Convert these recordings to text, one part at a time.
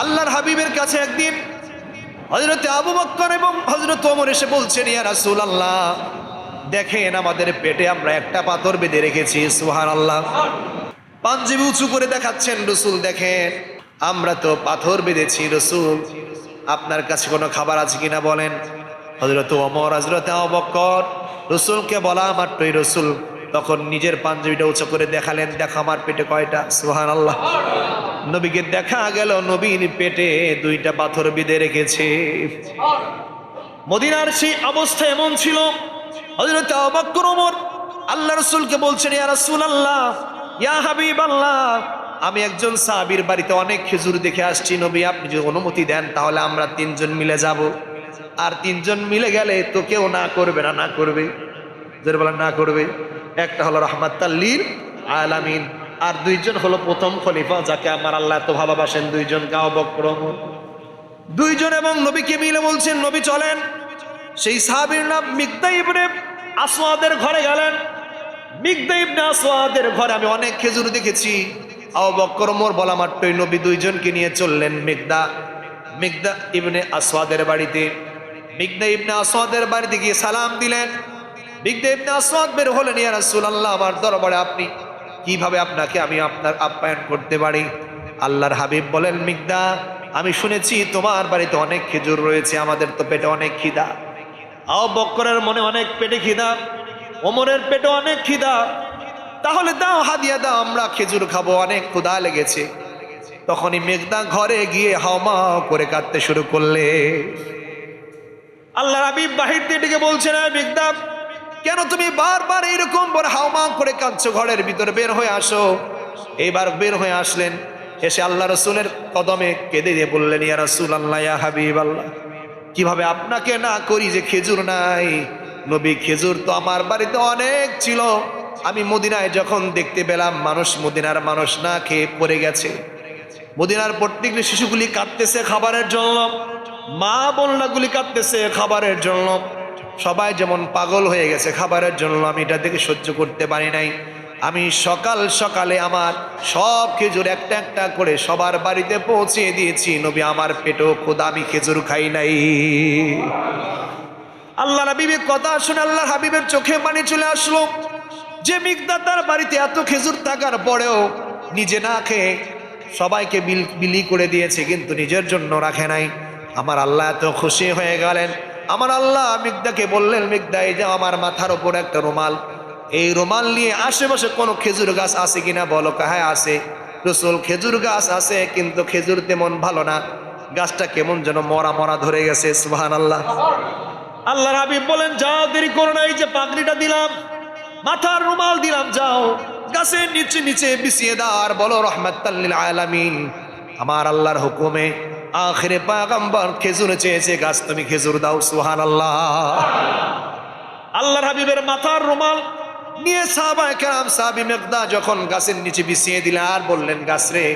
আল্লাহর হাবিবের কাছে একদিন হজরত আবু বক্কর এবং হজরত ওমর এসে বলছেন, ইয়া রাসূল আল্লাহ দেখেন আমাদের পেটে আমরা একটা পাথর বেঁধে রেখেছি সুহান আল্লাহ পাঞ্জাবি উঁচু করে দেখাচ্ছেন, রসুল, দেখেন, আমরা তো পাথর বেঁধেছি, রসুল। আপনার কাছে কোনো খাবার আছে কিনা বলেন? হজরত ওমর হজরত আবু বক্কর, রসুলকে বলা মাত্রই রসুল তখন নিজের পাঞ্জাবিটা উঁচু করে দেখালেন, দেখো আমার পেটে কয়টা? সুহান আল্লাহ নবীকে দেখা গেল নবীন পেটে দুইটা পাথর বেঁধে রেখেছে। মদিনার সেই অবস্থা এমন ছিল আল্লাহ রাসূলকে বলছেন, ইয়া রাসূলুল্লাহ, ইয়া হাবিবাল্লাহ, আমি একজন সাহাবীর বাড়িতে অনেক খেজুর দেখে আসছি, নবী আপনি যদি অনুমতি দেন, তাহলে আমরা তিনজন মিলে যাব। আর তিনজন মিলে গেলে তো কেউ না করবে না না করবে। জোরে বলেন, না করবে। একটা হলো রহমাতাল্লিল আলামিন, আর দুইজন হলো প্রথম খলিফা, যাকে আমার আল্লাহ এত ভালোবাসেন, দুইজন গাও বক্র। ওমর। দুইজন এবং নবীকে মিলে বলছেন, নবী চলেন। সেই সাহাবীর নাম মিগদা ইবনে আসওয়াদের ঘরে গেলেন। মিগদা ইবনে আসওয়াদের ঘরে আমি অনেক খেজুর দেখেছি। আবু বকর ওমর, বলা মাত্রই নবী দুইজনকে নিয়ে চললেন মিগদা মিগদা ইবনে আসওয়াদের বাড়িতে। মিগদা ইবনে আসওয়াদের বাড়িতে গিয়ে সালাম দিলেন। মিগদা ইবনে আসওয়াদ বের হলেন, ইয়া রাসূলুল্লাহ, আমার দরবারে আপনি কীভাবে আপনাকে আমি আপনার আপ্যায়ন করতে পারি? আল্লাহর হাবিব বলেন, মিগদা, আমি শুনেছি তোমার বাড়িতে অনেক খেজুর রয়েছে, আমাদের তো পেটে অনেক খিদা। আও বক্করের মনে অনেক পেটে খিদা, ওমরের পেটে অনেক খিদা। তাহলে দাও, হাদিয়া দাও, আমরা খেজুর খাব, অনেক ক্ষুধা লেগেছে। তখনই মেঘদা ঘরে গিয়ে হাওমা করে কাঁদতে শুরু করলে। আল্লাহ হাবিব বাহির দিয়ে ডেকে বলছেন মেঘদা কেন তুমি বারবার এইরকম বড় হাওমা করে কাঁদছো? ঘরের ভিতরে বের হয়ে আসো। এইবার বের হয়ে আসলেন, এসে আল্লাহ রসুলের কদমে কেঁদে দিয়ে বললেন, ইয়া রসুল আল্লাহ ইয়া হাবিব আল্লাহ কীভাবে আপনাকে না করি যে খেজুর নাই? নবী, খেজুর তো আমার বাড়িতে অনেক ছিল। আমি মদিনায় যখন দেখতে পেলাম, মানুষ মদিনার মানুষ না খেয়ে পড়ে গেছে। মদিনার প্রত্যেকটি শিশুগুলি কাঁদতেছে খাবারের জন্য। মা বন্যাগুলি কাঁদতেছে খাবারের জন্য। সবাই যেমন পাগল হয়ে গেছে খাবারের জন্য, আমি এটা দেখে সহ্য করতে পারি নাই। আমি সকাল সকালে আমার সব খেজুর একটা একটা করে সবার বাড়িতে পৌঁছে দিয়েছি। নবী, আমার পেটও খোদা আমি খেজুর খাই নাই। আল্লাহ হাবিবের কথা শুনে আল্লাহ হাবিবের চোখে পানি চলে আসলো। যে মিগদা তার বাড়িতে এত খেজুর থাকার পরেও নিজে না খেয়ে সবাইকে বিল বিলি করে দিয়েছে, কিন্তু নিজের জন্য রাখে নাই। আমার আল্লাহ এত খুশি হয়ে গেলেন। আমার আল্লাহ মিগদাকে বললেন, মিগদা, এই যে আমার মাথার ওপর একটা রুমাল, এই রুমাল নিয়ে আশেপাশে কোনো খেজুর গাছ আছে কিনা বলো? হ্যাঁ আছে। রসুল, খেজুর গাছ আছে, কিন্তু খেজুর তেমন ভালো না। গাছটা কেমন যেন মরা মরা ধরে গেছে সুহান আল্লাহ আল্লাহ হাবিব বলেন, যাও, দেরি করো না, এই যে পাগড়িটা দিলাম, মাথার রুমাল দিলাম, যাও, গাছের নিচে নিচে বিছিয়ে দাও, আর বলো রহমাতাল্লিল আলামিন, আমার আল্লাহর হুকুমে আখেরে পাগাম্বার খেজুর চেয়েছে গাছ, তুমি খেজুর দাও সুহান আল্লাহ আল্লাহর হাবিবের মাথার রুমাল নিয়ে সাহাবায়ে কেরাম সাহাবী মেঘদা যখন গাছের নিচে বিছিয়ে দিলেন আর বললেন, গাছ রে,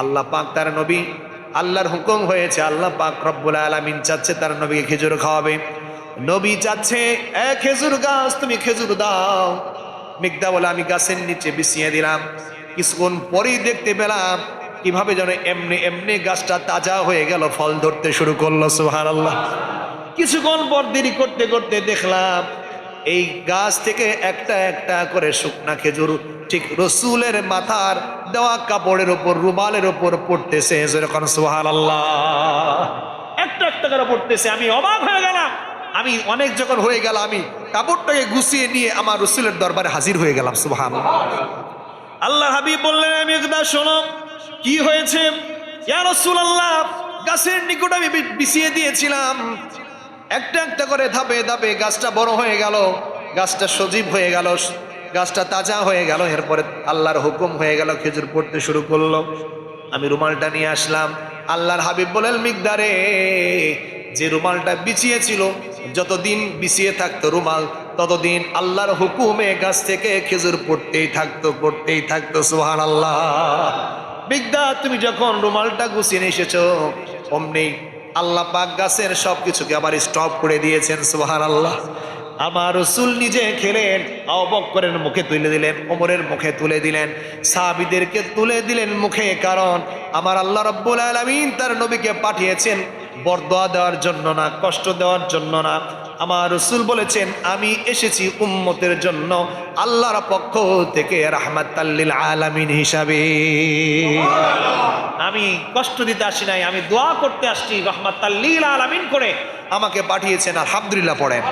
আল্লাহ পাক তার নবী, আল্লাহর হুকুম হয়েছে, আল্লাহ পাক রব্বুল আলামিন চাচ্ছে তার নবীকে খেজুর খাওয়াবে। নবী চাচ্ছে, এ খেজুর গাছ, তুমি খেজুর দাও। মেঘদা বলে, আমি গাছের নিচে বিছিয়ে দিলাম। কিছুক্ষণ পরেই দেখতে পেলাম কীভাবে যেন এমনি এমনি গাছটা তাজা হয়ে গেল, ফল ধরতে শুরু করল সোহার আল্লাহ কিছুক্ষণ পর দেরি করতে করতে দেখলাম, এই গাছ থেকে একটা একটা করে শুকনা খেজুর ঠিক রসুলের মাথার দেওয়া কাপড়ের ওপর, রুমালের ওপর পড়তেছে, যেরকম সোহার আল্লাহ একটা একটা করে পড়তেছে, আমি অবাক হয়ে গেলাম। আমি অনেক যখন হয়ে গেল, আমি কাপড়টাকে গুছিয়ে নিয়ে আমার রসুলের দরবারে হাজির হয়ে গেলাম সুহান আল্লাহ হাবিব বললেন, আমি একদা শোনো কি হয়েছে? গাছের নিকট আমি বিছিয়ে দিয়েছিলাম। একটা একটা করে ধাপে ধাপে গাছটা বড় হয়ে গেল, গাছটা সজীব হয়ে গেল, গাছটা তাজা হয়ে গেল, এরপরে আল্লাহর হুকুম হয়ে গেল, খেজুর পড়তে শুরু করল। আমি রুমালটা নিয়ে আসলাম, আল্লাহর হাবিব বলেন, মিকদারে, যে রুমালটা বিছিয়েছিল, যতদিন বিছিয়ে থাকতো রুমাল, ততদিন আল্লাহর হুকুমে গাছ থেকে খেজুর পড়তেই থাকতো পড়তেই থাকতো সুহান আল্লাহ বিদ্যা, তুমি যখন রুমালটা গুছিয়ে নিয়ে এসেছ, অমনি আল্লাহ পাক গাছের সব কিছুকে আবার স্টপ করে দিয়েছেন সুহান আল্লাহ আমার রসুল নিজে খেলেন অবক্করের মুখে তুলে দিলেন, ওমরের মুখে তুলে দিলেন, সাহাবিদেরকে তুলে দিলেন মুখে, কারণ আমার আল্লাহ রব্বুল আলমিন তার নবীকে পাঠিয়েছেন বরদোয়া দেওয়ার জন্য না, কষ্ট দেওয়ার জন্য না। আমার রসুল বলেছেন আমি এসেছি উম্মতের জন্য আল্লাহর পক্ষ থেকে রাহমাতাল্লিল আলামিন হিসাবে। আমি কষ্ট দিতে আসি নাই আমি দোয়া করতে আসছি রহমাতাল্লিল আলামিন করে। আমাকে পাঠিয়েছেন আর আলহামদুলিল্লাহ পড়েন।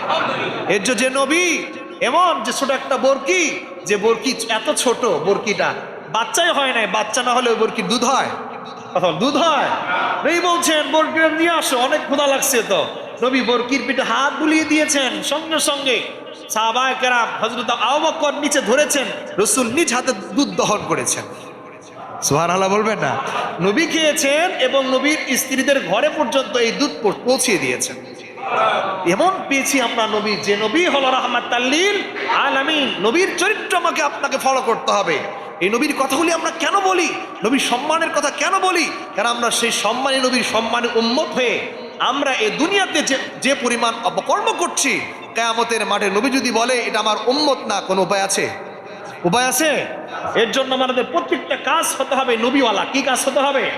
এর যে- নবী এমন যে ছোট একটা বরকি যে বরকি এত ছোট বরকিটা বাচ্চাই হয় নাই বাচ্চা না হলে ওই বরকির দুধ হয়। দুধ হয়। এই বলছেন বরকির নিয়ে আসো অনেক ক্ষুধা লাগছে তো। নবী বরকির পিঠে হাত বুলিয়ে দিয়েছেন, সঙ্গে সঙ্গে সাহাবায়ে কেরাম হজরত আবু বকর নিচে ধরেছেন, রসুল নিজ হাতে দুধ দহন করেছেন। সুহান আল্লাহ বলবেন না? নবী খেয়েছেন এবং নবীর স্ত্রীদের ঘরে পর্যন্ত এই দুধ পৌঁছিয়ে দিয়েছেন। এমন পেয়েছি আমরা নবী, যে নবী হলো রহমাত তাল্লিল আলামিন। নবীর চরিত্র আমাকে আপনাকে ফলো করতে হবে। এই নবীর কথাগুলি আমরা কেন বলি? নবীর সম্মানের কথা কেন বলি? কারণ আমরা সেই সম্মানী নবীর সম্মানে উন্মত হয়ে আমরা এই দুনিয়াতে যে যে পরিমাণ অপকর্ম করছি, কেয়ামতের মাঠে নবী যদি বলে, এটা আমার উম্মত না, কোনো উপায় আছে? উপায় আছে? এর জন্য আমাদের প্রত্যেকটা কাজ হতে হবে নবীওয়ালা। কি কাজ হতে হবে?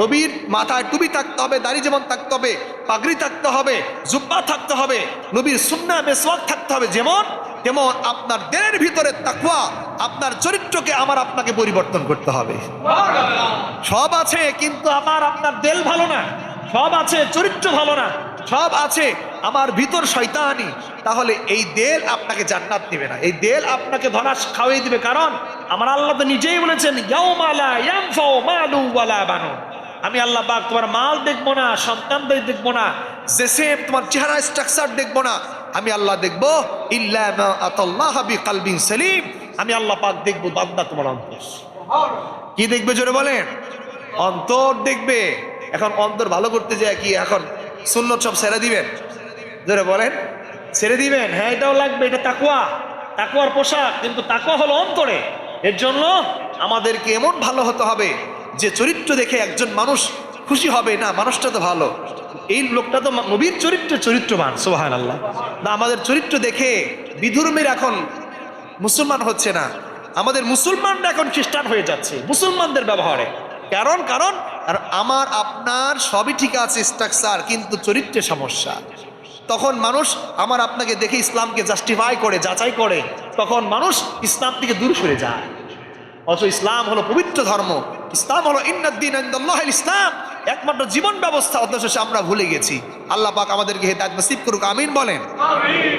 নবীর মাথায় টুপি থাকতে হবে, দাড়ি যেমন থাকতে হবে, পাগড়ি থাকতে হবে, জুব্বা থাকতে হবে, নবীর সুন্না মেসওয়াক থাকতে হবে যেমন, তেমন আপনার দেহের ভিতরে তাকওয়া, আপনার চরিত্রকে আমার আপনাকে পরিবর্তন করতে হবে। সব আছে, কিন্তু আমার, আপনার দেল ভালো না। সব আছে, চরিত্র ভালো না। সব আছে, আমার ভিতর শয়তানি। তাহলে এই দেল আপনাকে জান্নাত দিবে না। এই দেল আপনাকে ধনাস খাওয়াই দিবে। কারণ আমার আল্লাহ তো নিজেই বলেছেন আমি আল্লাহ পাক তোমার মাল দেখব না, সন্তানদের দেখব না, যে সেম তোমার চেহারা স্ট্রাকচার দেখব না। আমি আল্লাহ দেখব, ইল্লা মা আতাল্লাহ বিকালবিন সালিম। আমি আল্লাহ পাক দেখব বান্দা তোমার অন্তর। কি দেখবে জোরে বলেন? অন্তর দেখবে। এখন অন্তর ভালো করতে যায় কি? এখন সুন্নত সব ছেড়ে দিবেন। ধরে বলেন। ছেড়ে দিবেন। হ্যাঁ এটাও লাগবে, এটা তাকুয়া তাকুয়ার পোশাক, কিন্তু তাকুয়া হলো অন্তরে। এর জন্য আমাদেরকে এমন ভালো হতে হবে যে চরিত্র দেখে একজন মানুষ খুশি হবে। না, মানুষটা তো ভালো। এই লোকটা তো নবীর চরিত্র চরিত্রবান সোহান আল্লাহ না, আমাদের চরিত্র দেখে বিধর্মীর এখন মুসলমান হচ্ছে না। আমাদের মুসলমানরা এখন খ্রিস্টান হয়ে যাচ্ছে, মুসলমানদের ব্যবহারে। কারণ কারণ, আর আমার, আপনার সবই ঠিক আছে, স্ট্রাকচার, কিন্তু চরিত্রে সমস্যা। তখন মানুষ আমার আপনাকে দেখে ইসলামকে জাস্টিফাই করে, যাচাই করে, তখন মানুষ ইসলাম থেকে দূর সরে যায়। অথচ ইসলাম হলো পবিত্র ধর্ম। ইসলাম হলো ইন্নাদ্দিন ইসলাম। একমাত্র জীবন ব্যবস্থা, অথচ আমরা ভুলে গেছি। আল্লাহ পাক আমাদেরকে হেদায়েত নসিব করুক, আমিন বলেন।